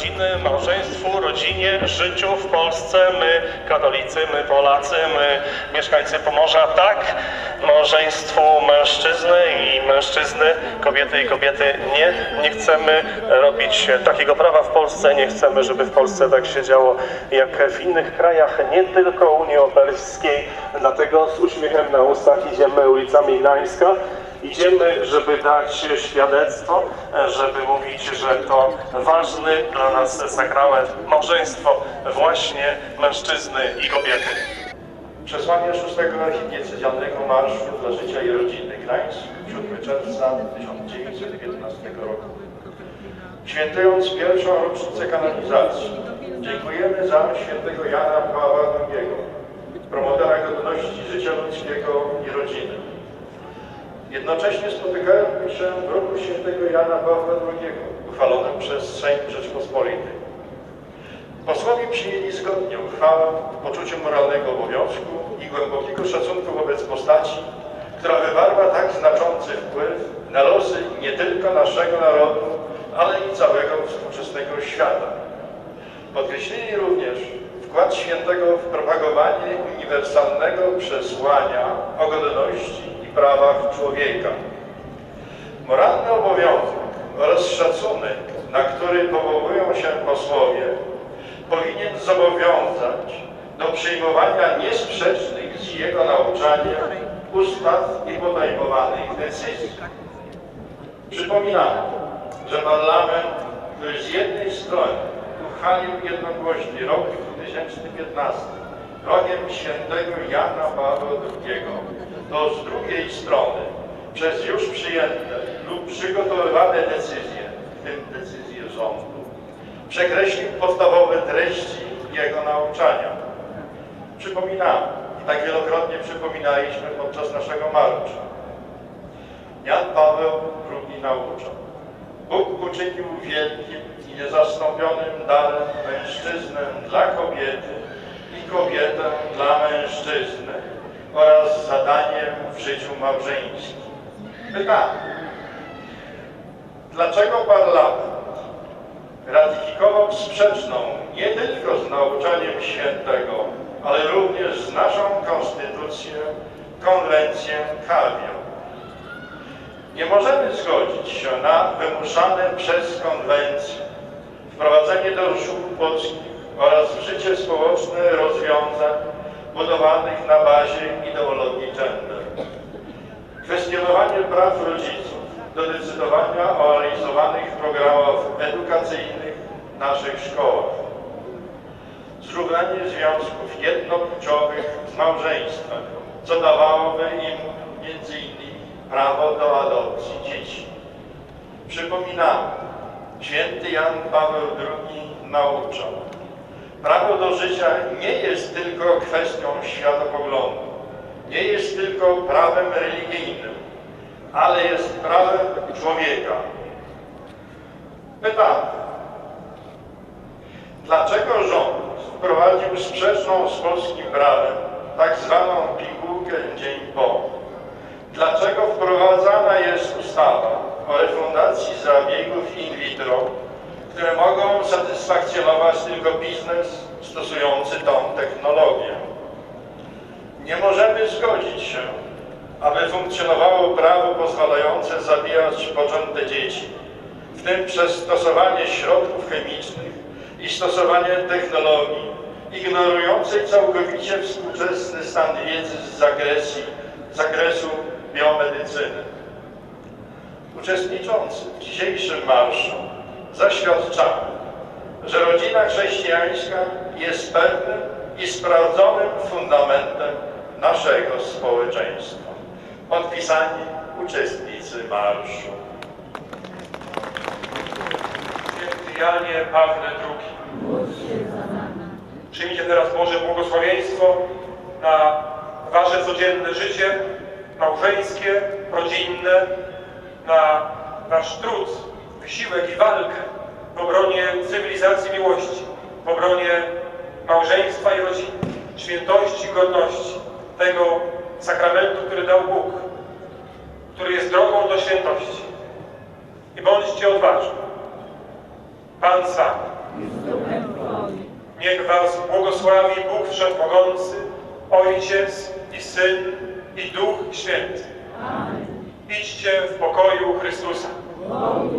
rodziny, małżeństwu, rodzinie, życiu w Polsce. My, katolicy, my, Polacy, my, mieszkańcy Pomorza, tak, małżeństwu mężczyzny i mężczyzny, kobiety i kobiety nie. Nie chcemy robić takiego prawa w Polsce, nie chcemy, żeby w Polsce tak się działo jak w innych krajach, nie tylko Unii Europejskiej. Dlatego z uśmiechem na ustach idziemy ulicami Gdańska. Idziemy, żeby dać świadectwo, żeby mówić, że to ważny dla nas sakrament małżeństwo właśnie mężczyzny i kobiety. Przesłanie szóstego archidiecezjalnego Marszu dla Życia i Rodziny Gdańsk 7 czerwca 1915 roku. Świętując pierwszą rocznicę kanonizacji, dziękujemy za świętego Jana Pawła II, promotera godności życia ludzkiego i rodziny. Jednocześnie spotykamy się w roku świętego Jana Pawła II, uchwalonym przez Sejm Rzeczpospolitej. Posłowie przyjęli zgodnie uchwałę w poczuciu moralnego obowiązku i głębokiego szacunku wobec postaci, która wywarła tak znaczący wpływ na losy nie tylko naszego narodu, ale i całego współczesnego świata. Podkreślili również wkład świętego w propagowanie uniwersalnego przesłania o godności i prawach człowieka. Moralny obowiązek oraz szacunek, na który powołują się posłowie, powinien zobowiązać do przyjmowania niesprzecznych z jego nauczaniem ustaw i podejmowanych decyzji. Przypominam, że Parlament, który z jednej strony uchwalił jednogłośnie rok 2015 rokiem świętego Jana Pawła II, to z drugiej strony przez już przyjęte lub przygotowywane decyzje, w tym decyzje rządu, przekreślił podstawowe treści jego nauczania. Przypominamy, i tak wielokrotnie przypominaliśmy podczas naszego marszu. Jan Paweł II nauczał. Bóg uczynił wielkim i niezastąpionym darem mężczyznę dla kobiety i kobietę dla mężczyzny oraz zadaniem w życiu małżeńskim. Pytanie. Dlaczego parlament ratyfikował sprzeczną nie tylko z nauczaniem świętego, ale również z naszą konstytucją konwencję Kalwią. Nie możemy zgodzić się na wymuszane przez konwencję wprowadzenie do szkół polskich oraz w życie społeczne rozwiązań budowanych na bazie ideologii gender. Kwestionowanie praw rodziców do decydowania o realizowanych programach edukacyjnych w naszych szkołach. Zrównanie związków jednopłciowych z małżeństwem, co dawałoby im między innymi prawo do adopcji dzieci. Przypominamy, święty Jan Paweł II nauczał, prawo do życia nie jest tylko kwestią światopoglądu, nie jest tylko prawem religijnym, ale jest prawem człowieka. Pytamy, dlaczego rząd wprowadził sprzeczną z polskim prawem tak zwaną pigułkę dzień po? Dlaczego wprowadzana jest ustawa o refundacji zabiegów in vitro, które mogą satysfakcjonować tylko biznes stosujący tą technologię? Nie możemy zgodzić się, aby funkcjonowało prawo pozwalające zabijać poczęte dzieci, w tym przez stosowanie środków chemicznych i stosowanie technologii ignorującej całkowicie współczesny stan wiedzy z zakresu, biomedycyny. Uczestniczący w dzisiejszym marszu zaświadczamy, że rodzina chrześcijańska jest pewnym i sprawdzonym fundamentem naszego społeczeństwa. Podpisani uczestnicy marszu. Święty Janie Pawle II. Przyjmijcie teraz Boże błogosławieństwo na Wasze codzienne życie, małżeńskie, rodzinne, na Wasz trud, wysiłek i walkę w obronie cywilizacji miłości, w obronie małżeństwa i rodziny, świętości i godności tego sakramentu, który dał Bóg, który jest drogą do świętości. I bądźcie odważni. Pan wami. Niech was błogosławi Bóg Wszechmogący, Ojciec i Syn i Duch Święty. Idźcie w pokoju Chrystusa. Amen.